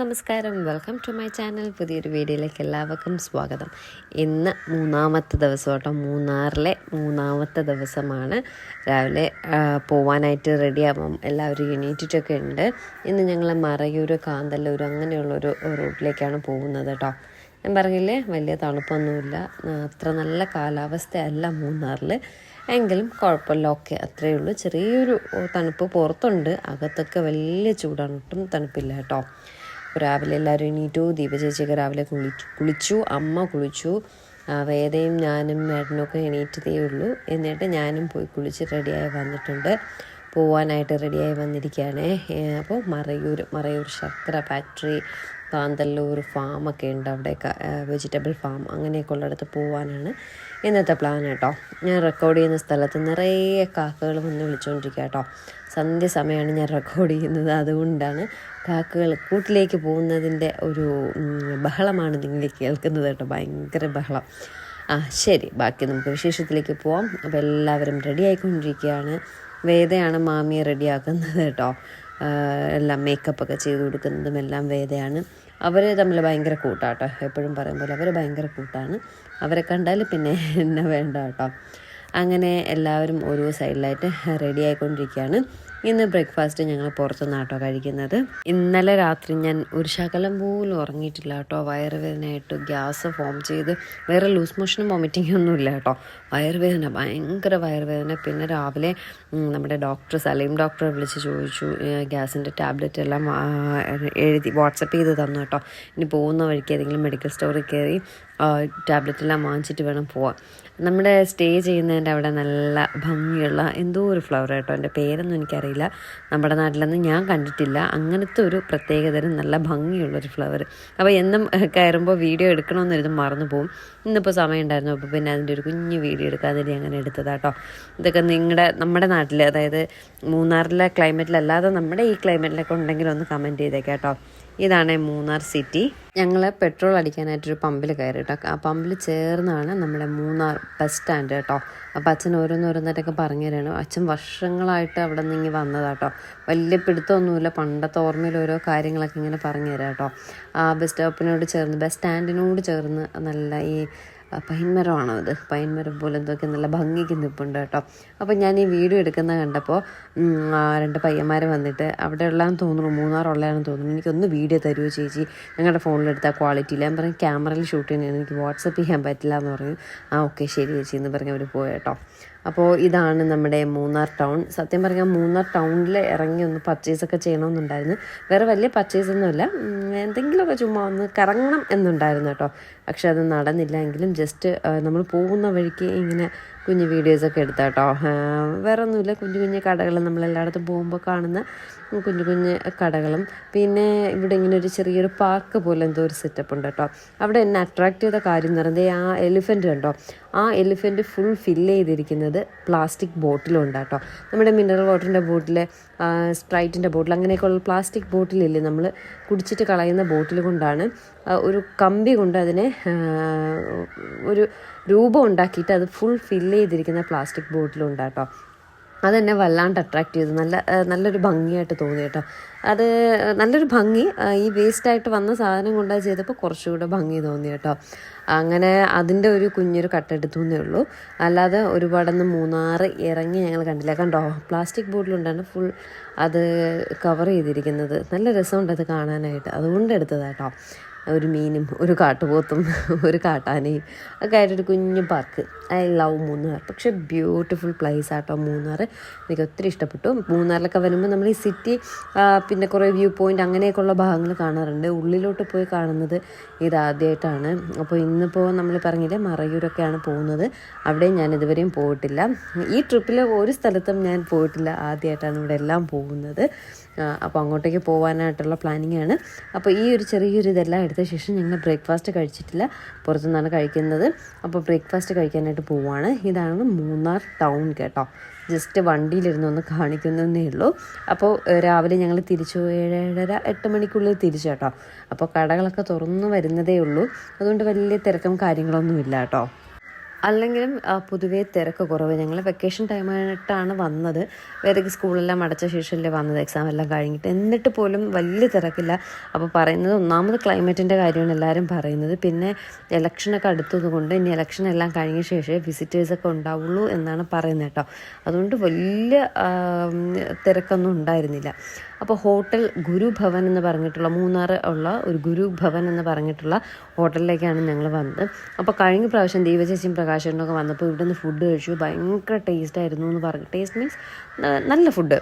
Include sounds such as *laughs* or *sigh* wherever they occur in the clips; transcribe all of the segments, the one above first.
നമസ്കാരം. Welcome to my channel പുതിയൊരു വീഡിയോയിലേക്ക് എല്ലാവർക്കും സ്വാഗതം. ഇന്ന് മൂന്നാമത്തെ ദിവസം കേട്ടോ. മൂന്നാറിലെ മൂന്നാമത്തെ ദിവസമാണ്. രാവിലെ പോവാനായിട്ട് റെഡിയാവാം എല്ലാവരും എണീറ്റിട്ടൊക്കെ ഉണ്ട്. ഇന്ന് ഞങ്ങൾ മറയൂർ കാന്തല്ലൂർ അങ്ങനെയുള്ളൊരു റൂട്ടിലേക്കാണ് പോകുന്നത് കേട്ടോ. ഞാൻ പറഞ്ഞില്ലേ വലിയ തണുപ്പൊന്നുമില്ല. അത്ര നല്ല കാലാവസ്ഥയല്ല മൂന്നാറിൽ എങ്കിലും കുഴപ്പമില്ല ഓക്കെ അത്രയേ ഉള്ളൂ. ചെറിയൊരു തണുപ്പ് പുറത്തുണ്ട്. അകത്തൊക്കെ വലിയ ചൂടാണ്. ഒട്ടും തണുപ്പില്ല കേട്ടോ. അപ്പോൾ രാവിലെ എല്ലാവരും എണീറ്റു ദീപചേച്ചിയൊക്കെ രാവിലെ കുളിച്ചു കുളിച്ചു അമ്മ കുളിച്ചു. വേദയും ഞാനും മേഡനൊക്കെ എണീറ്റതേ ഉള്ളൂ. എന്നിട്ട് ഞാനും പോയി കുളിച്ച് റെഡിയായി വന്നിട്ടുണ്ട്. പോവാനായിട്ട് റെഡിയായി വന്നിരിക്കുകയാണ്. അപ്പോൾ മറയൂർ മറയൂർ ശർക്കര ഫാക്ടറി കാന്തല്ലൂർ ഫാമൊക്കെ ഉണ്ട് അവിടെ വെജിറ്റബിൾ ഫാം അങ്ങനെയൊക്കെ ഉള്ളിടത്ത് പോകാനാണ് ഇന്നത്തെ പ്ലാൻ കേട്ടോ. ഞാൻ റെക്കോർഡ് ചെയ്യുന്ന സ്ഥലത്ത് നിറയെ കാക്കകൾ വന്ന് വിളിച്ചുകൊണ്ടിരിക്കുക കേട്ടോ. സന്ധ്യ സമയമാണ് ഞാൻ റെക്കോർഡ് ചെയ്യുന്നത്. അതുകൊണ്ടാണ് കാക്കകൾ കൂട്ടിലേക്ക് പോകുന്നതിന്റെ ഒരു ബഹളമാണ് നിങ്ങൾ കേൾക്കുന്നത് കേട്ടോ. ഭയങ്കര ബഹളം. ആ ശരി. ബാക്കി നമുക്ക് വിശേഷത്തിലേക്ക് പോവാം. അപ്പോൾ എല്ലാവരും റെഡി ആയിക്കൊണ്ടിരിക്കുകയാണ് വേദയാണ് മാമിയെ റെഡിയാക്കുന്നത് കേട്ടോ. എല്ലാം മേക്കപ്പ് ഒക്കെ ചെയ്ത് കൊടുക്കുന്നതും എല്ലാം വേദയാണ്. അവർ തമ്മിൽ ഭയങ്കര കൂട്ടാട്ടോ. എപ്പോഴും പറയും പോലെ അവർ ഭയങ്കര കൂട്ടാണ്. അവരെ കണ്ടാൽ പിന്നെ എന്നെ വേണ്ട കേട്ടോ. അങ്ങനെ എല്ലാവരും ഓരോ സൈഡിലായിട്ട് റെഡി ആയിക്കൊണ്ടിരിക്കുകയാണ്. ഇന്ന് ബ്രേക്ക്ഫാസ്റ്റ് ഞങ്ങൾ പുറത്തുനിന്ന് ആട്ടോ കഴിക്കുന്നത്. ഇന്നലെ രാത്രി ഞാൻ ഒരു ശകലം പോലും ഉറങ്ങിയിട്ടില്ല കേട്ടോ. വയറുവേദനയായിട്ട് ഗ്യാസ് ഫോം ചെയ്ത് വേറെ ലൂസ് മോഷനും വോമിറ്റിംഗ് ഒന്നും ഇല്ല കേട്ടോ. വയറുവേദന ഭയങ്കര വയറുവേദന. പിന്നെ രാവിലെ നമ്മുടെ ഡോക്ടർ സലീം ഡോക്ടറെ വിളിച്ച് ചോദിച്ചു ഗ്യാസിന്റെ ടാബ്ലറ്റ് എല്ലാം എഴുതി വാട്സപ്പ് ചെയ്ത് തന്നു കേട്ടോ. ഇനി പോകുന്ന വഴിക്ക് ഏതെങ്കിലും മെഡിക്കൽ സ്റ്റോറിൽ കയറി ടാബ്ലറ്റ് എല്ലാം വാങ്ങിച്ചിട്ട് വേണം പോവാൻ. നമ്മുടെ സ്റ്റേ ചെയ്യുന്നതിന്റെ അവിടെ നല്ല ഭംഗിയുള്ള എന്തോ ഒരു ഫ്ലവർ കേട്ടോ എന്റെ പേരൊന്നും എനിക്കറിയില്ല. നമ്മുടെ നാട്ടിലൊന്നും ഞാൻ കണ്ടിട്ടില്ല. അങ്ങനത്തെ ഒരു പ്രത്യേകതരം നല്ല ഭംഗിയുള്ളൊരു ഫ്ലവർ അപ്പോൾ എന്നും കയറുമ്പോൾ വീഡിയോ എടുക്കണമെന്നൊരിതും മറന്നു പോകും ഇന്നിപ്പോൾ സമയം ഉണ്ടായിരുന്നു. അപ്പോൾ പിന്നെ അതിന്റെ ഒരു കുഞ്ഞ് വീഡിയോ എടുക്കാൻ വേണ്ടി അങ്ങനെ എടുത്തതാട്ടോ. ഇതൊക്കെ നിങ്ങളുടെ നമ്മുടെ നാട്ടിൽ അതായത് മൂന്നാറിലെ ക്ലൈമറ്റിലല്ലാതെ നമ്മുടെ ഈ ക്ലൈമറ്റിലൊക്കെ ഉണ്ടെങ്കിൽ ഒന്ന് കമന്റ് ചെയ്തേക്കാം കേട്ടോ ഇതാണ് മൂന്നാർ സിറ്റി. ഞങ്ങൾ പെട്രോൾ അടിക്കാനായിട്ടൊരു പമ്പിൽ കയറി കേട്ടോ ആ പമ്പിൽ ചേർന്നാണ് നമ്മുടെ മൂന്നാർ ബസ് സ്റ്റാൻഡ് കേട്ടോ. അപ്പോൾ അച്ഛൻ ഓരോന്നോരോന്നായിട്ടൊക്കെ പറഞ്ഞു തരാണ് അച്ഛൻ വർഷങ്ങളായിട്ട് അവിടെ നിന്ന് ഇങ്ങനെ വന്നതാട്ടോ വലിയ പിടുത്തമൊന്നുമില്ല. പണ്ടത്തെ ഓർമ്മയിൽ ഓരോ കാര്യങ്ങളൊക്കെ ഇങ്ങനെ പറഞ്ഞു തരാം കേട്ടോ. ആ ബസ് സ്റ്റോപ്പിനോട് ചേർന്ന് ബസ് സ്റ്റാൻഡിനോട് ചേർന്ന് നല്ല ഈ ആ, പൈൻമരമാണോ ഇത്? പൈൻമരം പോലെ എന്തൊക്കെ നല്ല ഭംഗിക്ക് നിൽപ്പുണ്ട് കേട്ടോ. അപ്പോൾ ഞാൻ ഈ വീഡിയോ എടുക്കുന്ന കണ്ടപ്പോൾ രണ്ട് പയ്യന്മാർ വന്നിട്ട് അവിടെ ഉള്ളതെന്ന് തോന്നുന്നു മൂന്നാറുള്ളതാണെന്ന് തോന്നുന്നു. എനിക്കൊന്ന് വീഡിയോ തരുമോ ചേച്ചി? ഞങ്ങളുടെ ഫോണിലെടുത്ത ക്വാളിറ്റി ഞാൻ പറഞ്ഞു ക്യാമറയിൽ ഷൂട്ട് ചെയ്യുന്നതാണ് എനിക്ക് വാട്സപ്പ് ചെയ്യാൻ പറ്റില്ല എന്ന് പറഞ്ഞു. ആ ഓക്കെ ശരി ചേച്ചി എന്ന് പറഞ്ഞ് അവർ പോയി കേട്ടോ. അപ്പോൾ ഇതാണ് നമ്മുടെ മൂന്നാർ ടൗൺ. സത്യം പറഞ്ഞാൽ മൂന്നാർ ടൗണിൽ ഇറങ്ങി ഒന്ന് പർച്ചേസ് ഒക്കെ ചെയ്യണമെന്നുണ്ടായിരുന്നു വേറെ വലിയ പർച്ചേസ് ഒന്നുമില്ല എന്തെങ്കിലുമൊക്കെ ചുമ്മാ ഒന്ന് കറങ്ങണം എന്നുണ്ടായിരുന്നു കേട്ടോ. പക്ഷെ അത് നടന്നില്ല എങ്കിലും ജസ്റ്റ് നമ്മൾ പോകുന്ന വഴിക്ക് ഇങ്ങനെ കുഞ്ഞു വീഡിയോസൊക്കെ എടുത്ത കേട്ടോ. വേറെ ഒന്നുമില്ല കുഞ്ഞു കുഞ്ഞു കടകൾ നമ്മൾ എല്ലായിടത്തും പോകുമ്പോൾ കാണുന്ന കുഞ്ഞു കുഞ്ഞു കടകളും. പിന്നെ ഇവിടെ ഇങ്ങനെ ഒരു ചെറിയൊരു പാർക്ക് പോലെ എന്തോ ഒരു സെറ്റപ്പ് ഉണ്ട് കേട്ടോ. അവിടെ എന്നെ അട്രാക്റ്റ് ചെയ്ത കാര്യം എന്ന് പറയുന്നത് ആ എലിഫന്റ് കണ്ടോ? ആ എലിഫന്റ് ഫുൾ ഫില്ല് ചെയ്തിരിക്കുന്നത് പ്ലാസ്റ്റിക് ബോട്ടിലുണ്ട് കേട്ടോ നമ്മുടെ മിനറൽ വാട്ടറിന്റെ ബോട്ടിൽ സ്പ്രൈറ്റിന്റെ ബോട്ടിൽ അങ്ങനെയൊക്കെയുള്ള പ്ലാസ്റ്റിക് ബോട്ടിലില്ലേ നമ്മൾ കുടിച്ചിട്ട് കളയുന്ന ബോട്ടിൽ കൊണ്ടാണ് ഒരു കമ്പി കൊണ്ട് അതിനെ ഒരു രൂപം ഉണ്ടാക്കിയിട്ട് അത് ഫുൾ ഫില്ല് ചെയ്തിരിക്കുന്ന പ്ലാസ്റ്റിക് ബോട്ടിലുണ്ട് കേട്ടോ അതെന്നെ വല്ലാണ്ട് അട്രാക്റ്റ് ചെയ്തു. നല്ല നല്ലൊരു ഭംഗിയായിട്ട് തോന്നി കേട്ടോ. അത് നല്ലൊരു ഭംഗി. ഈ വേസ്റ്റായിട്ട് വന്ന സാധനം കൊണ്ട് ചെയ്തപ്പോൾ കുറച്ചുകൂടെ ഭംഗി തോന്നി കേട്ടോ. അങ്ങനെ അതിന്റെ ഒരു കുഞ്ഞൊരു കട്ടെടുത്തു എന്നേ ഉള്ളൂ. അല്ലാതെ ഒരുപാടൊന്ന് മൂന്നാറ് ഇറങ്ങി ഞങ്ങൾ കണ്ടില്ല. കണ്ടോ? പ്ലാസ്റ്റിക് ബോട്ടിലുണ്ടാണ് ഫുൾ അത് കവർ ചെയ്തിരിക്കുന്നത്. നല്ല രസമുണ്ട് അത് കാണാനായിട്ട്. അതുകൊണ്ട് എടുത്തതാട്ടോ ഒരു മീനും ഒരു കാട്ടുപോത്തും ഒരു കാട്ടാനയും ഒക്കെ ആയിട്ടൊരു കുഞ്ഞു പാർക്ക് ഐ ലവ് മൂന്നാർ. പക്ഷെ ബ്യൂട്ടിഫുൾ പ്ലേസ് ആട്ടോ മൂന്നാർ. എനിക്ക് ഒത്തിരി ഇഷ്ടപ്പെട്ടു. മൂന്നാറിലൊക്കെ വരുമ്പോൾ നമ്മൾ ഈ സിറ്റി പിന്നെ കുറേ വ്യൂ പോയിന്റ് അങ്ങനെയൊക്കെയുള്ള ഭാഗങ്ങൾ കാണാറുണ്ട്. ഉള്ളിലോട്ട് പോയി കാണുന്നത് ഇതാദ്യമായിട്ടാണ് അപ്പോൾ ഇന്നിപ്പോൾ നമ്മൾ പറഞ്ഞില്ലേ മറയൂരൊക്കെയാണ് പോകുന്നത്. അവിടെ ഞാൻ ഇതുവരെയും പോയിട്ടില്ല. ഈ ട്രിപ്പിൽ ഒരു സ്ഥലത്തും ഞാൻ പോയിട്ടില്ല. ആദ്യമായിട്ടാണ് ഇവിടെ എല്ലാം പോകുന്നത്. അപ്പോൾ അങ്ങോട്ടേക്ക് പോകാനായിട്ടുള്ള പ്ലാനിങ് ആണ്. അപ്പോൾ ഈ ഒരു ചെറിയൊരു ഇതെല്ലാം എടുത്ത ശേഷം ഞങ്ങൾ ബ്രേക്ക്ഫാസ്റ്റ് കഴിച്ചിട്ടില്ല. പുറത്തുനിന്നാണ് കഴിക്കുന്നത്. അപ്പോൾ ബ്രേക്ക്ഫാസ്റ്റ് കഴിക്കാനായിട്ട് പോവാണ്. ഇതാണ് മൂന്നാർ ടൗൺ കേട്ടോ. ജസ്റ്റ് വണ്ടിയിലിരുന്ന് ഒന്ന് കാണിക്കുന്നതേ ഉള്ളൂ. അപ്പോൾ രാവിലെ ഞങ്ങൾ തിരിച്ചു ഏഴ് ഏഴര എട്ട് മണിക്കുള്ളിൽ തിരിച്ചു കേട്ടോ. അപ്പോൾ കടകളൊക്കെ തുറന്നു വരുന്നതേ ഉള്ളൂ. അതുകൊണ്ട് വലിയ തിരക്കും കാര്യങ്ങളൊന്നും ഇല്ല കേട്ടോ. അല്ലെങ്കിലും പൊതുവേ തിരക്ക് കുറവ്. ഞങ്ങൾ വെക്കേഷൻ ടൈമായിട്ടാണ് വന്നത്. വേറെ സ്കൂളെല്ലാം അടച്ച ശേഷമല്ലേ വന്നത്. എക്സാം എല്ലാം കഴിഞ്ഞിട്ട്. എന്നിട്ട് പോലും വലിയ തിരക്കില്ല. അപ്പോൾ പറയുന്നത് ഒന്നാമത് ക്ലൈമറ്റിന്റെ കാര്യമാണ് എല്ലാവരും പറയുന്നത്. പിന്നെ ഇലക്ഷനൊക്കെ അടുത്തതുകൊണ്ട് ഇനി ഇലക്ഷൻ എല്ലാം കഴിഞ്ഞ ശേഷമേ വിസിറ്റേഴ്സൊക്കെ ഉണ്ടാവുള്ളൂ എന്നാണ് പറയുന്നത് കേട്ടോ. അതുകൊണ്ട് വലിയ തിരക്കൊന്നും ഉണ്ടായിരുന്നില്ല. അപ്പോൾ ഹോട്ടൽ ഗുരുഭവൻ എന്ന് പറഞ്ഞിട്ടുള്ള മൂന്നാർ ഉള്ള ഒരു ഗുരുഭവൻ എന്ന് പറഞ്ഞിട്ടുള്ള ഹോട്ടലിലേക്കാണ് ഞങ്ങൾ വന്നത്. അപ്പോൾ കഴിഞ്ഞ പ്രാവശ്യം ദീപചേച്ചിയും പ്രകാശനൊക്കെ വന്നപ്പോൾ ഇവിടുന്ന് ഫുഡ് കഴിച്ചു. ഭയങ്കര ടേസ്റ്റ് ആയിരുന്നു എന്ന് പറഞ്ഞു. ടേസ്റ്റ് മീൻസ് നല്ല ഫുഡ്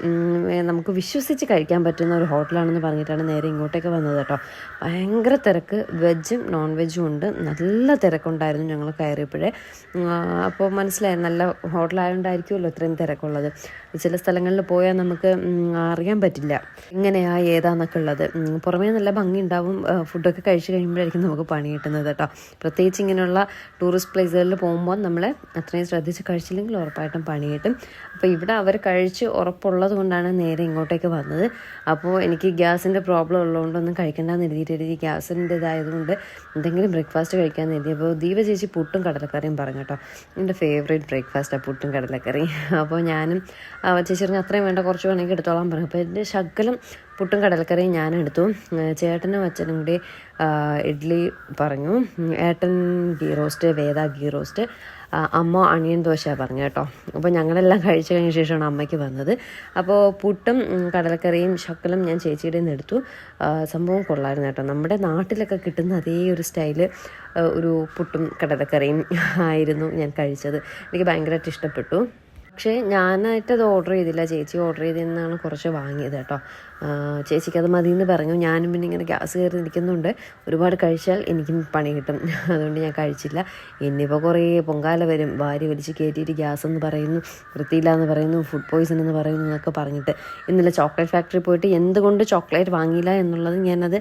നമുക്ക് വിശ്വസിച്ച് കഴിക്കാൻ പറ്റുന്ന ഒരു ഹോട്ടലാണെന്ന് പറഞ്ഞിട്ടാണ് നേരെ ഇങ്ങോട്ടേക്ക് വന്നത് കേട്ടോ. ഭയങ്കര തിരക്ക്. വെജും നോൺ വെജും ഉണ്ട്. നല്ല തിരക്കുണ്ടായിരുന്നു ഞങ്ങൾ കയറിയപ്പോഴേ. അപ്പോൾ മനസ്സിലായി. നല്ല ഹോട്ടലായതുകൊണ്ടായിരിക്കുമല്ലോ ഇത്രയും തിരക്കുള്ളത്. ചില സ്ഥലങ്ങളിൽ പോയാൽ നമുക്ക് അറിയാൻ പറ്റില്ല. എങ്ങനെയാ ഏതാന്നൊക്കെ ഉള്ളത് പുറമേ നല്ല ഭംഗി ഉണ്ടാവും ഫുഡൊക്കെ കഴിച്ച് കഴിയുമ്പോഴായിരിക്കും നമുക്ക് പണി കിട്ടുന്നത് കേട്ടോ. പ്രത്യേകിച്ച് ഇങ്ങനെയുള്ള ടൂറിസ്റ്റ് പ്ലേസുകളിൽ പോകുമ്പോൾ നമ്മൾ അത്രയും ശ്രദ്ധിച്ച് കഴിച്ചില്ലെങ്കിൽ ഉറപ്പായിട്ടും പണി കിട്ടും. അപ്പോൾ ഇവിടെ അവർ കഴിച്ച് ഉറപ്പുള്ളത് കൊണ്ടാണ് നേരെ ഇങ്ങോട്ടേക്ക് വന്നത്. അപ്പോൾ എനിക്ക് ഗ്യാസിന്റെ പ്രോബ്ലം ഉള്ളതുകൊണ്ടൊന്നും കഴിക്കണ്ടെന്ന് എഴുതിയിട്ട് ഗ്യാസിന്റെ ഇതായതുകൊണ്ട് എന്തെങ്കിലും ബ്രേക്ക്ഫാസ്റ്റ് കഴിക്കാൻ എഴുതി അപ്പോൾ ദീപ ചേച്ചി പുട്ടും കടലക്കറിയും പറഞ്ഞു കേട്ടോ. എന്റെ ഫേവറേറ്റ് ബ്രേക്ക്ഫാസ്റ്റാണ് പുട്ടും കടലക്കറി. അപ്പോൾ ഞാനും ചേച്ചി പറഞ്ഞ അത്രയും വേണ്ട കുറച്ച് വേണമെങ്കിൽ എടുത്തോളാം പറഞ്ഞു. അപ്പോൾ എന്റെ ശകലം പുട്ടും കടലക്കറിയും ഞാൻ എടുത്തു. ചേട്ടനും അച്ഛനും കൂടി ഇഡ്ഡലി പറഞ്ഞു. ഏട്ടൻ ഗീ റോസ്റ്റ് വേദ ഗീ റോസ്റ്റ് അമ്മ അണിയൻ ദോശ പറഞ്ഞു കേട്ടോ. അപ്പോൾ ഞങ്ങളെല്ലാം കഴിച്ചു കഴിഞ്ഞ ശേഷമാണ് അമ്മയ്ക്ക് വന്നത്. അപ്പോൾ പുട്ടും കടലക്കറിയും ശക്കലും ഞാൻ ചേച്ചിയുടെ നിന്ന് എടുത്തു. സംഭവം കൊള്ളായിരുന്നു കേട്ടോ. നമ്മുടെ നാട്ടിലൊക്കെ കിട്ടുന്ന അതേ ഒരു സ്റ്റൈൽ ഒരു പുട്ടും കടലക്കറിയും ആയിരുന്നു ഞാൻ കഴിച്ചത്. എനിക്ക് ഭയങ്കരമായിട്ട് ഇഷ്ടപ്പെട്ടു. പക്ഷേ ഞാനായിട്ട് അത് ഓർഡർ ചെയ്തില്ല. ചേച്ചി ഓർഡർ ചെയ്തെന്നാണ് കുറച്ച് വാങ്ങിയത് കേട്ടോ. ചേച്ചിക്ക് അത് മതി എന്ന് പറഞ്ഞു. ഞാനും പിന്നെ ഇങ്ങനെ ഗ്യാസ് കയറി നിൽക്കുന്നുണ്ട്. ഒരുപാട് കഴിച്ചാൽ എനിക്കും പണി കിട്ടും. *laughs* അതുകൊണ്ട് ഞാൻ കഴിച്ചില്ല. ഇനിയിപ്പോൾ കുറേ പൊങ്കാല വരും. വാരി വലിച്ച് കയറ്റിയിട്ട് ഗ്യാസ് എന്ന് പറയുന്നു വൃത്തിയില്ല എന്ന് പറയുന്നു ഫുഡ് പോയിസൺ എന്ന് പറയുന്നു എന്നൊക്കെ പറഞ്ഞിട്ട്. ഇന്നലെ ചോക്ലേറ്റ് ഫാക്ടറി പോയിട്ട് എന്തുകൊണ്ട് ചോക്ലേറ്റ് വാങ്ങിയില്ല എന്നുള്ളത് ഞാനത്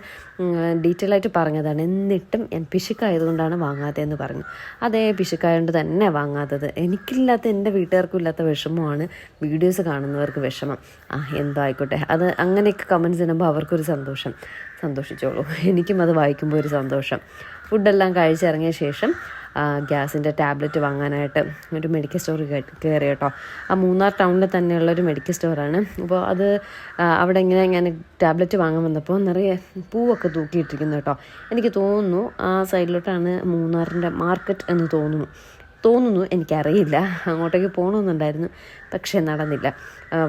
ഡീറ്റെയിൽ ആയിട്ട് പറഞ്ഞതാണ്. എന്നിട്ടും ഞാൻ പിശുക്കായതുകൊണ്ടാണ് വാങ്ങാത്തതെന്ന് പറഞ്ഞു. അതേ പിശുക്കായതുകൊണ്ട് തന്നെ വാങ്ങാത്തത്. എനിക്കില്ലാത്ത എന്റെ വീട്ടുകാർക്കും ഇല്ലാത്ത വിഷമമാണ് വീഡിയോസ് കാണുന്നവർക്ക് വിഷമം. ആ എന്തോ ആയിക്കോട്ടെ. അത് അങ്ങനെയൊക്കെ കമൻസ് ഇടുമ്പോൾ അവർക്കൊരു സന്തോഷം. സന്തോഷിച്ചോളൂ. എനിക്കും അത് വായിക്കുമ്പോൾ ഒരു സന്തോഷം. ഫുഡെല്ലാം കഴിച്ചിറങ്ങിയ ശേഷം ഗ്യാസിന്റെ ടാബ്ലറ്റ് വാങ്ങാനായിട്ട് ഒരു മെഡിക്കൽ സ്റ്റോർ കയറി കേട്ടോ. ആ മൂന്നാർ ടൗണിൽ തന്നെയുള്ള ഒരു മെഡിക്കൽ സ്റ്റോറാണ്. അപ്പോൾ അത് അവിടെ ഇങ്ങനെ ഞാൻ ടാബ്ലറ്റ് വാങ്ങാൻ വന്നപ്പോൾ നിറയെ പൂവൊക്കെ തൂക്കിയിട്ടിരിക്കുന്നു കേട്ടോ. എനിക്ക് തോന്നുന്നു ആ സൈഡിലോട്ടാണ് മൂന്നാറിന്റെ മാർക്കറ്റ് എന്ന് തോന്നുന്നു. തോന്നുന്നു. എനിക്കറിയില്ല. അങ്ങോട്ടേക്ക് പോകണമെന്നുണ്ടായിരുന്നു പക്ഷേ നടന്നില്ല.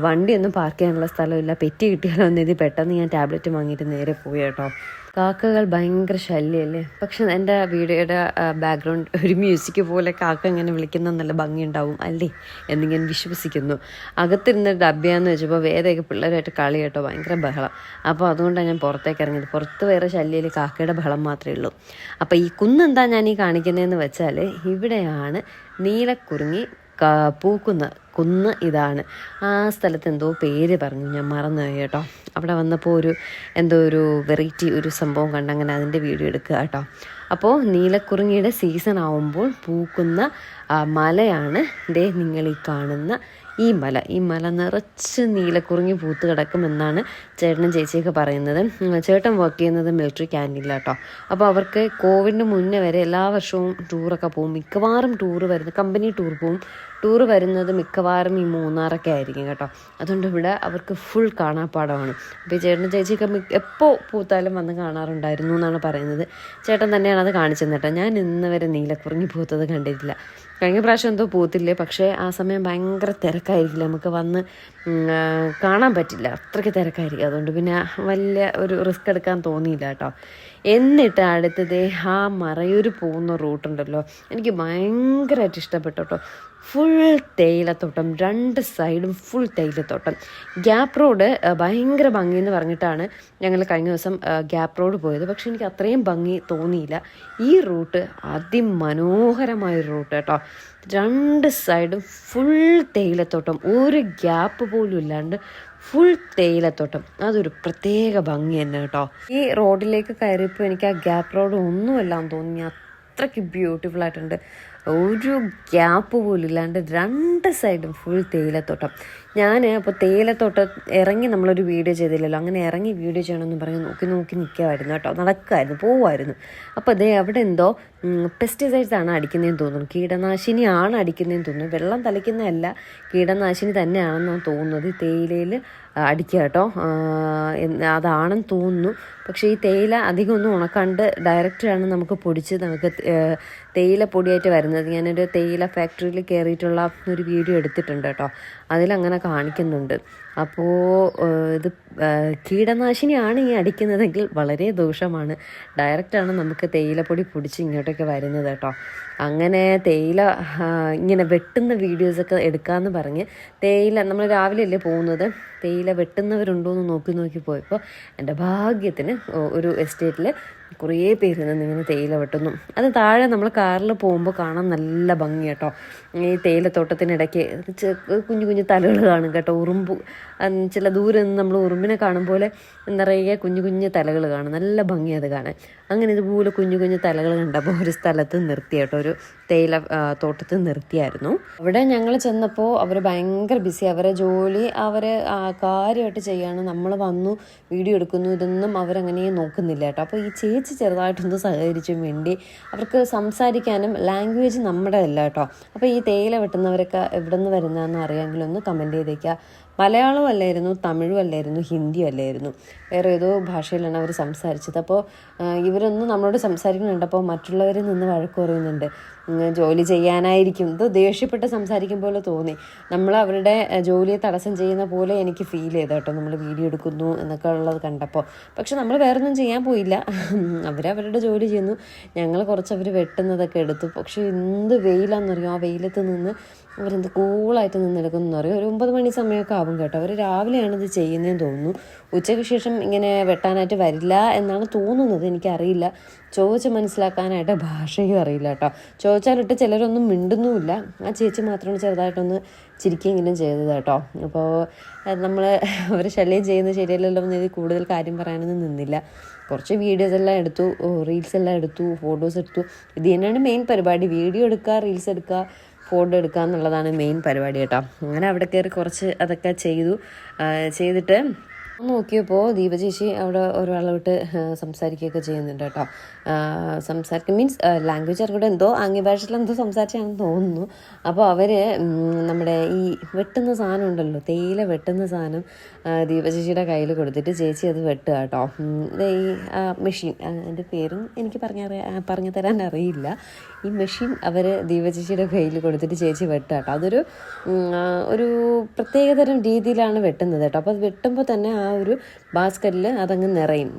വണ്ടിയൊന്നും പാർക്ക് ചെയ്യാനുള്ള സ്ഥലമില്ല. പെറ്റി കിട്ടിയാലോ എന്ന് പെട്ടെന്ന് ഞാൻ ടാബ്ലറ്റ് വാങ്ങിയിട്ട് നേരെ പോയി കേട്ടോ. കാക്കകൾ ഭയങ്കര ശല്യമല്ലേ പക്ഷെ എന്റെ വീഡിയോയുടെ ബാക്ക്ഗ്രൗണ്ട് *laughs* ഒരു മ്യൂസിക് പോലെ കാക്ക ഇങ്ങനെ വിളിക്കുന്ന നല്ല ഭംഗിയുണ്ടാവും അല്ലേ? എന്ന് ഞാൻ വിശ്വസിക്കുന്നു. അകത്തിരുന്ന ഡബ്ബയാന്ന് വെച്ചപ്പോൾ വേദയൊക്കെ പിള്ളേരായിട്ട് കളി കേട്ടോ ഭയങ്കര ബഹളം. അപ്പോൾ അതുകൊണ്ടാണ് ഞാൻ പുറത്തേക്ക് ഇറങ്ങിയത്. പുറത്ത് വേറെ ശല്യയിൽ കാക്കയുടെ ബഹളം മാത്രമേ ഉള്ളൂ. അപ്പോൾ ഈ കുന്നെന്താ ഞാൻ ഈ കാണിക്കുന്നതെന്ന് വെച്ചാൽ ഇവിടെയാണ് നീലക്കുറുങ്ങി പൂക്കുന്ന കുന്ന് ഇതാണ്. ആ സ്ഥലത്ത് എന്തോ പേര് പറഞ്ഞു ഞാൻ മറന്നുപോയി കേട്ടോ. അവിടെ വന്നപ്പോൾ ഒരു എന്തോ ഒരു വെറൈറ്റി ഒരു സംഭവം കണ്ടങ്ങനെ അതിന്റെ വീഡിയോ എടുക്കുക കേട്ടോ. അപ്പോൾ നീലക്കുറുങ്ങിയുടെ സീസൺ ആവുമ്പോൾ പൂക്കുന്ന മലയാണ് ദേ നിങ്ങൾ ഈ കാണുന്ന ഈ മല ഈ മല നിറച്ച് നീലക്കുറിഞ്ഞി പൂത്ത് കിടക്കുമെന്നാണ് ചേട്ടനും ചേച്ചിയൊക്കെ പറയുന്നത്. ചേട്ടൻ വർക്ക് ചെയ്യുന്നത് മിലിറ്ററി ക്യാന്റീനിലാണ് കേട്ടോ അപ്പോൾ അവർക്ക് കോവിഡിന് മുന്നേ വരെ എല്ലാ വർഷവും ടൂറൊക്കെ പോകും. മിക്കവാറും ടൂർ വരുന്നത് കമ്പനി ടൂർ പോകും. ടൂർ വരുന്നത് മിക്കവാറും ഈ മൂന്നാറൊക്കെ ആയിരിക്കും കേട്ടോ. അതുകൊണ്ട് ഇവിടെ അവർക്ക് ഫുൾ കാണാപ്പാടമാണ് അപ്പോൾ ഈ ചേട്ടനും ചേച്ചിയൊക്കെ എപ്പോൾ പൂത്താലും വന്ന് കാണാറുണ്ടായിരുന്നു എന്നാണ് പറയുന്നത്. ചേട്ടൻ തന്നെയാണ് അത് കാണിച്ചത് കേട്ടോ. ഞാൻ ഇന്ന് വരെ നീലക്കുറിഞ്ഞി പൂത്തത് കണ്ടിട്ടില്ല. കഴിഞ്ഞ പ്രാവശ്യം എന്തോ പൂത്തില്ലേ? പക്ഷേ ആ സമയം ഭയങ്കര തിരക്കായിരിക്കില്ല. നമുക്ക് വന്ന് കാണാൻ പറ്റില്ല. അത്രയ്ക്ക് തിരക്കായിരിക്കും. അതുകൊണ്ട് പിന്നെ വലിയ ഒരു റിസ്ക് എടുക്കാൻ തോന്നിയില്ല കേട്ടോ. എന്നിട്ട് അടുത്തത് ആ മറയൂർ പോകുന്ന റൂട്ടുണ്ടല്ലോ എനിക്ക് ഭയങ്കരമായിട്ട് ഇഷ്ടപ്പെട്ടു കേട്ടോ. ഫുൾ തേയിലത്തോട്ടം രണ്ട് സൈഡും ഫുൾ തേയിലത്തോട്ടം. ഗ്യാപ്പ് റോഡ് ഭയങ്കര ഭംഗി എന്ന് പറഞ്ഞിട്ടാണ് ഞങ്ങൾ കഴിഞ്ഞ ദിവസം ഗ്യാപ്പ് റോഡ് പോയത്. പക്ഷെ എനിക്ക് അത്രയും ഭംഗി തോന്നിയില്ല. ഈ റൂട്ട് അതിമനോഹരമായ റൂട്ട് കേട്ടോ. രണ്ട് സൈഡും ഫുൾ തേയിലത്തോട്ടം. ഒരു ഗ്യാപ്പ് പോലും ഇല്ലാണ്ട് ഫുൾ തേയിലത്തോട്ടം. അതൊരു പ്രത്യേക ഭംഗി തന്നെ കേട്ടോ. ഈ റോഡിലേക്ക് കയറിയപ്പോൾ എനിക്ക് ആ ഗ്യാപ്പ് റോഡ് ഒന്നുമല്ലാന്ന് തോന്നി. അത്രയ്ക്ക് ബ്യൂട്ടിഫുൾ ആയിട്ടുണ്ട്. ഒരു ഗ്യാപ്പ് പോലും ഇല്ലാണ്ട് രണ്ട് സൈഡും ഫുൾ തേയിലത്തോട്ടം. ഞാൻ അപ്പോൾ തേയിലത്തോട്ട് ഇറങ്ങി നമ്മളൊരു വീഡിയോ ചെയ്തില്ലല്ലോ. അങ്ങനെ ഇറങ്ങി വീഡിയോ ചെയ്യണമെന്ന് പറഞ്ഞ് നോക്കി നോക്കി നിൽക്കുമായിരുന്നു കേട്ടോ. നടക്കുമായിരുന്നു പോവുമായിരുന്നു അപ്പോൾ അതേ അവിടെ എന്തോ പെസ്റ്റിസൈഡ്സ് ആണ് അടിക്കുന്നതെന്ന് തോന്നുന്നു. കീടനാശിനിയാണ് അടിക്കുന്നതെന്ന് തോന്നുന്നു. വെള്ളം തളിക്കുന്നതല്ല കീടനാശിനി തന്നെയാണെന്നാണ് തോന്നുന്നത്. തേയിലയിൽ അടിക്കുക കേട്ടോ. അതാണെന്ന് തോന്നുന്നു. പക്ഷേ ഈ തേയില അധികം ഒന്നും ഉണക്കാണ്ട് ഡയറക്റ്റാണ് നമുക്ക് പൊടിച്ച് നമുക്ക് തേയില പൊടിയായിട്ട് വരുന്നത്. ഞാനൊരു തേയില ഫാക്ടറിയിൽ കയറിയിട്ടുള്ള ഒരു വീഡിയോ എടുത്തിട്ടുണ്ട് കേട്ടോ. അതിലങ്ങനെ കാണിക്കുന്നുണ്ട്. അപ്പോൾ ഇത് കീടനാശിനിയാണ് ഈ അടിക്കുന്നതെങ്കിൽ വളരെ ദോഷമാണ്. ഡയറക്റ്റാണ് നമുക്ക് തേയിലപ്പൊടി പൊടിച്ച് ഇങ്ങോട്ടൊക്കെ വരുന്നത് കേട്ടോ. അങ്ങനെ തേയില ഇങ്ങനെ വെട്ടുന്ന വീഡിയോസൊക്കെ എടുക്കാമെന്ന് പറഞ്ഞ് തേയില നമ്മൾ രാവിലെ അല്ലേ പോകുന്നത്? തേയില വെട്ടുന്നവരുണ്ടോ എന്ന് നോക്കി നോക്കി പോയപ്പോൾ എന്റെ ഭാഗ്യത്തിന് ഒരു എസ്റ്റേറ്റിൽ കുറേ പേര് നിന്ന് ഇങ്ങനെ തേയില വെട്ടുന്നു. അത് താഴെ നമ്മൾ കാറിൽ പോകുമ്പോൾ കാണാൻ നല്ല ഭംഗി കേട്ടോ ഈ തേയിലത്തോട്ടത്തിനിടയ്ക്ക് കുഞ്ഞു കുഞ്ഞു തലകൾ കാണും കേട്ടോ ഉറുമ്പ്. ചില ദൂരെ നിന്ന് നമ്മൾ ഉറുമ്പിനെ കാണും പോലെ നിറയെ കുഞ്ഞു കുഞ്ഞു തലകൾ കാണും. നല്ല ഭംഗി അത് കാണാൻ. അങ്ങനെ ഇതുപോലെ കുഞ്ഞു കുഞ്ഞു തലകൾ കണ്ടപ്പോൾ ഒരു സ്ഥലത്ത് നിർത്തി ഒരു തേയില തോട്ടത്തിൽ നിർത്തിയായിരുന്നു. അവിടെ ഞങ്ങൾ ചെന്നപ്പോൾ അവർ ഭയങ്കര ബിസി അവരെ ജോലി അവർ കാര്യമായിട്ട് ചെയ്യാണ്. നമ്മൾ വന്നു വീഡിയോ എടുക്കുന്നു. ഇതൊന്നും അവരങ്ങനെ നോക്കുന്നില്ല കേട്ടോ. അപ്പോൾ ഈ ചേച്ചി ചെറുതായിട്ടൊന്ന് സഹകരിച്ചും വേണ്ടി അവർക്ക് സംസാരിക്കാനും ലാംഗ്വേജ് നമ്മുടെ അല്ല കേട്ടോ. അപ്പോൾ ഈ തേയില വെട്ടുന്നവരൊക്കെ എവിടെ നിന്ന് വരുന്നതെന്ന് അറിയാമെങ്കിലൊന്ന് കമന്റ് ചെയ്തേക്കുക മലയാളം അല്ലായിരുന്നു തമിഴും അല്ലായിരുന്നു അല്ലായിരുന്നു വേറെ ഏതോ ഭാഷയിലാണ് അവർ സംസാരിച്ചത്. അപ്പോൾ ഇവരൊന്നും നമ്മളോട് സംസാരിക്കുന്നുണ്ട്. അപ്പോൾ മറ്റുള്ളവരിൽ നിന്ന് വഴക്ക് പറയുന്നുണ്ട്. ജോലി ചെയ്യാനായിരിക്കും. ഇത് ദേഷ്യപ്പെട്ട് സംസാരിക്കും പോലെ തോന്നി. നമ്മൾ അവരുടെ ജോലിയെ തടസ്സം ചെയ്യുന്ന പോലെ എനിക്ക് ഫീൽ ചെയ്തു കേട്ടോ. നമ്മൾ വീഡിയോ എടുക്കുന്നു എന്നൊക്കെ ഉള്ളത് കണ്ടപ്പോൾ പക്ഷെ നമ്മൾ വേറൊന്നും ചെയ്യാൻ പോയില്ല. *laughs* അവരവരുടെ ജോലി ചെയ്യുന്നു. ഞങ്ങൾ കുറച്ച് അവർ വെട്ടുന്നതൊക്കെ എടുത്തു. പക്ഷെ എന്ത് വെയിലാണെന്നറിയോ ആ വെയിലത്ത് നിന്ന് അവരെന്ത് കൂളായിട്ട് നിന്നെടുക്കുന്നു പറയും ഒരു ഒമ്പത് മണി സമയമൊക്കെ ആവും കേട്ടോ. അവർ രാവിലെയാണ് ഇത് ചെയ്യുന്നതെന്ന് തോന്നുന്നു. ഉച്ചയ്ക്ക് ശേഷം ഇങ്ങനെ വെട്ടാനായിട്ട് വരില്ല എന്നാണ് തോന്നുന്നത്. എനിക്കറിയില്ല. ചോദിച്ച് മനസ്സിലാക്കാനായിട്ട് ഭാഷയും അറിയില്ല കേട്ടോ. ചോദിച്ചാലിട്ട് ചിലരൊന്നും മിണ്ടുന്നുമില്ല. ആ ചേച്ചി മാത്രമാണ് ചെറുതായിട്ടൊന്ന് ചിരിക്കുകയെങ്കിലും ചെയ്തത് കേട്ടോ. അപ്പോൾ നമ്മൾ അവർ ശല്യം ചെയ്യുന്ന ശരിയല്ലല്ലോ എന്ന് കൂടുതൽ കാര്യം പറയാനൊന്നും നിന്നില്ല. കുറച്ച് വീഡിയോസ് എല്ലാം എടുത്തു റീൽസ് എല്ലാം എടുത്തു ഫോട്ടോസ് എടുത്തു. ഇത് തന്നെയാണ് മെയിൻ പരിപാടി. വീഡിയോ എടുക്കുക റീൽസ് എടുക്കുക ഫോട്ടോ എടുക്കുക എന്നുള്ളതാണ് മെയിൻ പരിപാടി കേട്ടോ. അങ്ങനെ അവിടെ കയറി കുറച്ച് അതൊക്കെ ചെയ്തു. ചെയ്തിട്ട് നോക്കിയപ്പോൾ ദീപചേച്ചി അവിടെ ഒരാളോട്ട് സംസാരിക്കുകയൊക്കെ ചെയ്യുന്നുണ്ട് കേട്ടോ. സംസാരിക്കും മീൻസ് ലാംഗ്വേജ് അറികൂടെ എന്തോ ആംഗ്യഭാഷയിൽ എന്തോ സംസാരിച്ചാണെന്ന് തോന്നുന്നു. അപ്പോൾ അവർ നമ്മുടെ ഈ വെട്ടുന്ന സാധനം ഉണ്ടല്ലോ തേയില വെട്ടുന്ന സാധനം ദീപചേച്ചിയുടെ ചേച്ചിയുടെ കയ്യിൽ കൊടുത്തിട്ട് ചേച്ചി അത് വെട്ടുക കേട്ടോ. ഈ മെഷീൻ എന്റെ പേരും എനിക്ക് പറഞ്ഞ പറഞ്ഞു തരാൻ അറിയില്ല. ഈ മെഷീൻ അവർ ദീപചേച്ചിയുടെ കയ്യിൽ കൊടുത്തിട്ട് ചേച്ചി വെട്ടുക കേട്ടോ. അതൊരു ഒരു പ്രത്യേകതരം രീതിയിലാണ് വെട്ടുന്നത് കേട്ടോ. അപ്പോൾ അത് വെട്ടുമ്പോൾ തന്നെ ഒരു ബാസ്ക്കറ്റിൽ അതങ്ങ് നിറയും.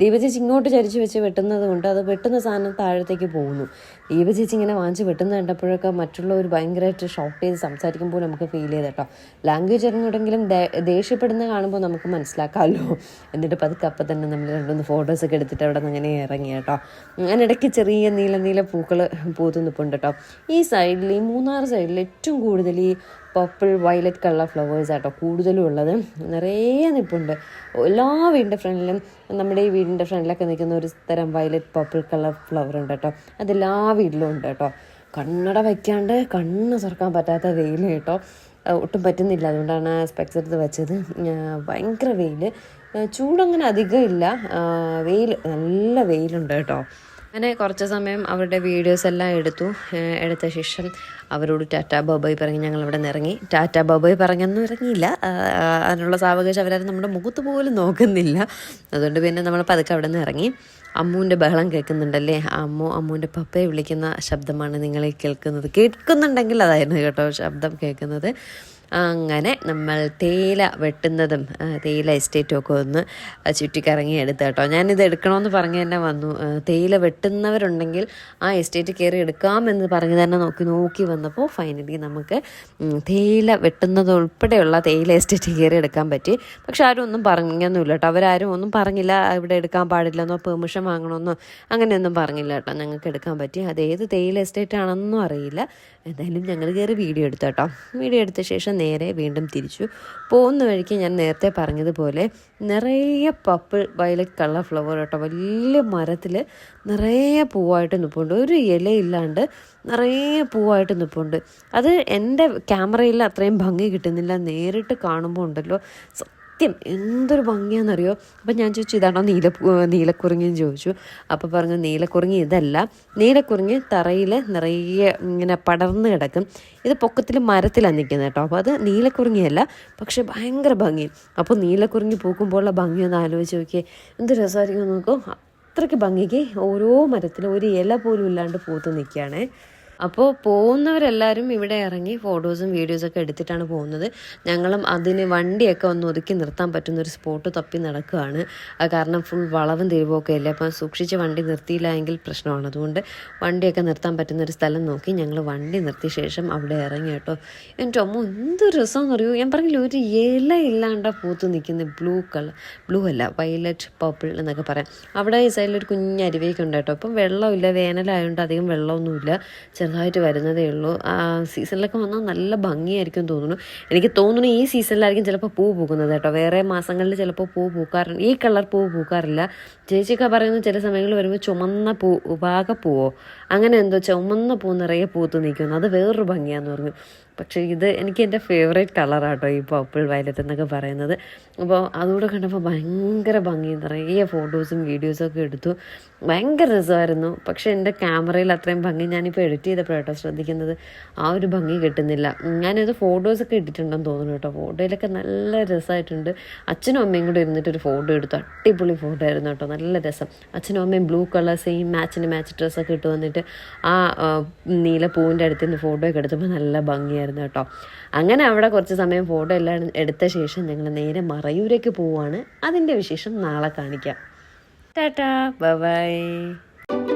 ദീപചേച്ചി ചേച്ചി ഇങ്ങോട്ട് ചരിച്ച് വെച്ച് വെട്ടുന്നത് കൊണ്ട് അത് വെട്ടുന്ന സാധനം താഴത്തേക്ക് പോകുന്നു. ദീപചേച്ചി ഇങ്ങനെ വാങ്ങിച്ച് വെട്ടുന്ന കണ്ടപ്പോഴൊക്കെ മറ്റുള്ളവർ ഭയങ്കരമായിട്ട് ഷോക്ക് ചെയ്ത് സംസാരിക്കുമ്പോൾ നമുക്ക് ഫീൽ ചെയ്ത് കേട്ടോ. ലാംഗ്വേജ് അറിഞ്ഞുണ്ടെങ്കിലും ദേഷ്യപ്പെടുന്ന കാണുമ്പോൾ നമുക്ക് മനസ്സിലാക്കാമല്ലോ എന്നിട്ട് പതുക്കെ അപ്പം തന്നെ നമ്മൾ രണ്ടൊന്ന് ഫോട്ടോസൊക്കെ എടുത്തിട്ട് അവിടെ നിന്ന് അങ്ങനെ ഇറങ്ങി കേട്ടോ. അങ്ങനെ ഇടയ്ക്ക് ചെറിയ നീല നീല പൂക്കൾ പൂത്തു നിൽപ്പുണ്ട് കേട്ടോ. ഈ സൈഡിൽ ഈ മൂന്നാർ സൈഡിൽ ഏറ്റവും കൂടുതൽ ഈ പർപ്പിൾ വയലറ്റ് കളർ ഫ്ലവേഴ്സ് ആട്ടോ കൂടുതലും ഉള്ളത് നിറയെ നിൽപ്പുണ്ട് എല്ലാ വീടിന്റെ ഫ്രണ്ടിലും നമ്മുടെ ഈ വീടിന്റെ ഫ്രണ്ടിലൊക്കെ നിൽക്കുന്ന ഒരു തരം വയലറ്റ് പർപ്പിൾ കളർ ഫ്ലവർ ഉണ്ട് കേട്ടോ. അതെല്ലാ വീട്ടിലും ഉണ്ട് കേട്ടോ. കണ്ണട വയ്ക്കാണ്ട് കണ്ണ് തുറക്കാൻ പറ്റാത്ത വെയിൽ കേട്ടോ. ഒട്ടും പറ്റുന്നില്ല. അതുകൊണ്ടാണ് സ്പെക്സ് എടുത്ത് വെച്ചത്. ഭയങ്കര വെയിൽ ചൂടങ്ങനെ അധികം ഇല്ല. വെയിൽ നല്ല വെയിലുണ്ട് കേട്ടോ. അങ്ങനെ കുറച്ച് സമയം അവരുടെ വീഡിയോസ് എല്ലാം എടുത്തു. എടുത്ത ശേഷം അവരോട് ടാറ്റ ബബായ് പറഞ്ഞ് ഞങ്ങൾ അവിടെ നിന്ന് ഇറങ്ങി ടാറ്റ ബബായ് പറഞ്ഞൊന്നും ഇറങ്ങിയില്ല. അതിനുള്ള സാവകാശം അവരാരും നമ്മുടെ മുഖത്ത് പോലും നോക്കുന്നില്ല. അതുകൊണ്ട് പിന്നെ നമ്മൾ പതുക്കെ അവിടെ നിന്ന് ഇറങ്ങി. അമ്മുവിന്റെ ബഹളം കേൾക്കുന്നുണ്ടല്ലേ? അമ്മു അമ്മുവിന്റെ പപ്പയെ വിളിക്കുന്ന ശബ്ദമാണ് നിങ്ങളെ കേൾക്കുന്നത്. കേൾക്കുന്നുണ്ടെങ്കിൽ അതായിരുന്നു കേട്ടോ ശബ്ദം കേൾക്കുന്നത്. അങ്ങനെ നമ്മൾ തേയില വെട്ടുന്നതും തേയില എസ്റ്റേറ്റും ഒക്കെ ഒന്ന് ചുറ്റിക്കറങ്ങി എടുത്ത് കേട്ടോ. ഞാനിത് എടുക്കണമെന്ന് പറഞ്ഞ് തന്നെ വന്നു. തേയില വെട്ടുന്നവരുണ്ടെങ്കിൽ ആ എസ്റ്റേറ്റ് കയറി എടുക്കാമെന്ന് പറഞ്ഞ് തന്നെ നോക്കി നോക്കി വന്നപ്പോൾ ഫൈനലി നമുക്ക് തേയില വെട്ടുന്നത് ഉൾപ്പെടെയുള്ള തേയില എസ്റ്റേറ്റ് കയറി എടുക്കാൻ പറ്റി. പക്ഷെ ആരും ഒന്നും പറഞ്ഞൊന്നുമില്ല കേട്ടോ. അവരാരും ഒന്നും പറഞ്ഞില്ല ഇവിടെ എടുക്കാൻ പാടില്ലെന്നോ പെർമിഷൻ വാങ്ങണമെന്നോ അങ്ങനെയൊന്നും പറഞ്ഞില്ല കേട്ടോ. ഞങ്ങൾക്ക് എടുക്കാൻ പറ്റി. അത് ഏത് തേയില എസ്റ്റേറ്റ് ആണെന്നും അറിയില്ല. എന്തായാലും ഞങ്ങൾ കയറി വീഡിയോ എടുത്തു കേട്ടോ. വീഡിയോ എടുത്ത ശേഷം നേരെ വീണ്ടും തിരിച്ചു. പോകുന്ന വഴിക്ക് ഞാൻ നേരത്തെ പറഞ്ഞതുപോലെ നിറയെ പപ്പിൾ വയലറ്റ് കളർ ഫ്ലവർ കേട്ടോ. വലിയ മരത്തിൽ നിറയെ പൂവായിട്ട് നിൽപ്പുണ്ട് ഒരു ഇലയില്ലാണ്ട് നിറയെ പൂവായിട്ട് നിൽപ്പുണ്ട് അത് എന്റെ ക്യാമറയിൽ അത്രയും ഭംഗി കിട്ടുന്നില്ല. നേരിട്ട് കാണുമ്പോൾ ഉണ്ടല്ലോ. സത്യം എന്തൊരു ഭംഗിയാണെന്നറിയോ? അപ്പം ഞാൻ ചോദിച്ചു ഇതാണോ നീല നീലക്കുറിങ്ങി? ചോദിച്ചു. അപ്പോൾ പറഞ്ഞു നീലക്കുറിഞ്ഞി ഇതല്ല. നീലക്കുറിങ്ങി തറയിൽ നിറയെ ഇങ്ങനെ പടർന്ന് കിടക്കും. ഇത് പൊക്കത്തിൽ മരത്തിലാണ് നിൽക്കുന്നത് കേട്ടോ. അപ്പോൾ അത് നീലക്കുറിഞ്ഞിയല്ല പക്ഷെ ഭയങ്കര ഭംഗി. അപ്പോൾ നീലക്കുറിഞ്ഞി പൂക്കുമ്പോഴുള്ള ഭംഗി ഒന്ന് ആലോചിച്ച് നോക്കിയേ. എന്ത് രസമായിരിക്കും നോക്കൂ. അത്രയ്ക്ക് ഭംഗിക്ക് ഓരോ മരത്തിലും ഒരു ഇല പോലും ഇല്ലാണ്ട് പൂത്ത് നിൽക്കുകയാണേ. അപ്പോൾ പോകുന്നവരെല്ലാവരും ഇവിടെ ഇറങ്ങി ഫോട്ടോസും വീഡിയോസും ഒക്കെ എടുത്തിട്ടാണ് പോകുന്നത്. ഞങ്ങളും അതിന് വണ്ടിയൊക്കെ ഒന്ന് ഒതുക്കി നിർത്താൻ പറ്റുന്ന ഒരു സ്പോട്ട് തപ്പി നടക്കുകയാണ്. കാരണം ഫുൾ വളവും തിരിവൊക്കെ ഇല്ല അപ്പം സൂക്ഷിച്ച് വണ്ടി നിർത്തിയില്ല എങ്കിൽ പ്രശ്നമാണ്. അതുകൊണ്ട് വണ്ടിയൊക്കെ നിർത്താൻ പറ്റുന്ന ഒരു സ്ഥലം നോക്കി ഞങ്ങൾ വണ്ടി നിർത്തിയ ശേഷം അവിടെ ഇറങ്ങി കേട്ടോ. എന്റെ അമ്മ എന്ത് എന്ന് അറിയൂ ഞാൻ പറഞ്ഞില്ല ഒരു ഇല ഇല്ലാണ്ട പൂത്ത് നിൽക്കുന്ന ബ്ലൂ കളർ ബ്ലൂ അല്ല വയലറ്റ് പർപ്പിൾ എന്നൊക്കെ പറയാം. അവിടെ ഈ സൈഡിൽ ഒരു കുഞ്ഞ് കേട്ടോ. അപ്പം വെള്ളമില്ല വേനലായതുകൊണ്ട് അധികം വെള്ളമൊന്നുമില്ല. ചെറുതായിട്ട് വരുന്നതേ ഉള്ളൂ. ആ സീസണിലൊക്കെ വന്നാൽ നല്ല ഭംഗിയായിരിക്കും തോന്നുന്നു. എനിക്ക് തോന്നുന്നു ഈ സീസണിലായിരിക്കും ചിലപ്പോൾ പൂ പൂക്കുന്നത് കേട്ടോ. വേറെ മാസങ്ങളിൽ ചിലപ്പോൾ പൂ പൂക്കാറുണ്ട്. ഈ കളർ പൂ പൂക്കാറില്ല. ചേച്ചിയൊക്കെ പറയുന്നത് ചില സമയങ്ങളിൽ വരുമ്പോൾ ചുമന്ന പൂ പാകപ്പൂവോ? അങ്ങനെ എന്തോ ചുമന്ന പൂ നിറയെ പൂത്ത് നിൽക്കുന്നു. അത് വേറൊരു ഭംഗിയാന്ന് പറഞ്ഞു. പക്ഷേ ഇത് എനിക്ക് എന്റെ ഫേവറേറ്റ് കളറാട്ടോ ഈ പർപ്പിൾ വയലറ്റ് എന്നൊക്കെ പറയുന്നത്. അപ്പോൾ അതുകൂടെ കണ്ടപ്പോൾ ഭയങ്കര ഭംഗി. നിറയെ ഫോട്ടോസും വീഡിയോസും ഒക്കെ എടുത്തു. ഭയങ്കര രസമായിരുന്നു. പക്ഷേ എന്റെ ക്യാമറയിൽ അത്രയും ഭംഗി ഞാനിപ്പോൾ എഡിറ്റ് ചെയ്തപ്പോഴാട്ടോ ശ്രദ്ധിക്കുന്നത്. ആ ഒരു ഭംഗി കിട്ടുന്നില്ല. ഞാനത് ഫോട്ടോസൊക്കെ ഇട്ടിട്ടുണ്ടെന്ന് തോന്നുന്നു കേട്ടോ. ഫോട്ടോയിലൊക്കെ നല്ല രസമായിട്ടുണ്ട്. അച്ഛനും അമ്മയും കൂടെ ഇരുന്നിട്ട് ഒരു ഫോട്ടോ എടുത്തു. അടിപൊളി ഫോട്ടോ ആയിരുന്നു കേട്ടോ. നല്ല രസം. അച്ഛനും അമ്മയും ബ്ലൂ കളർ സെയിം മാച്ചിന് മാച്ച് ഡ്രസ്സൊക്കെ ഇട്ട് വന്നിട്ട് ആ, നീല പൂവിന്റെ അടുത്ത് നിന്ന് ഫോട്ടോ ഒക്കെ എടുത്തപ്പോൾ നല്ല ഭംഗിയായിരുന്നു. കേട്ടോ. അങ്ങനെ അവിടെ കുറച്ച് സമയം ഫോട്ടോ എല്ലാം എടുത്ത ശേഷം ഞങ്ങൾ നേരെ മറയൂരേക്ക് പോവുകയാണ് അതിന്റെ വിശേഷം നാളെ കാണിക്കാം. Tata bye.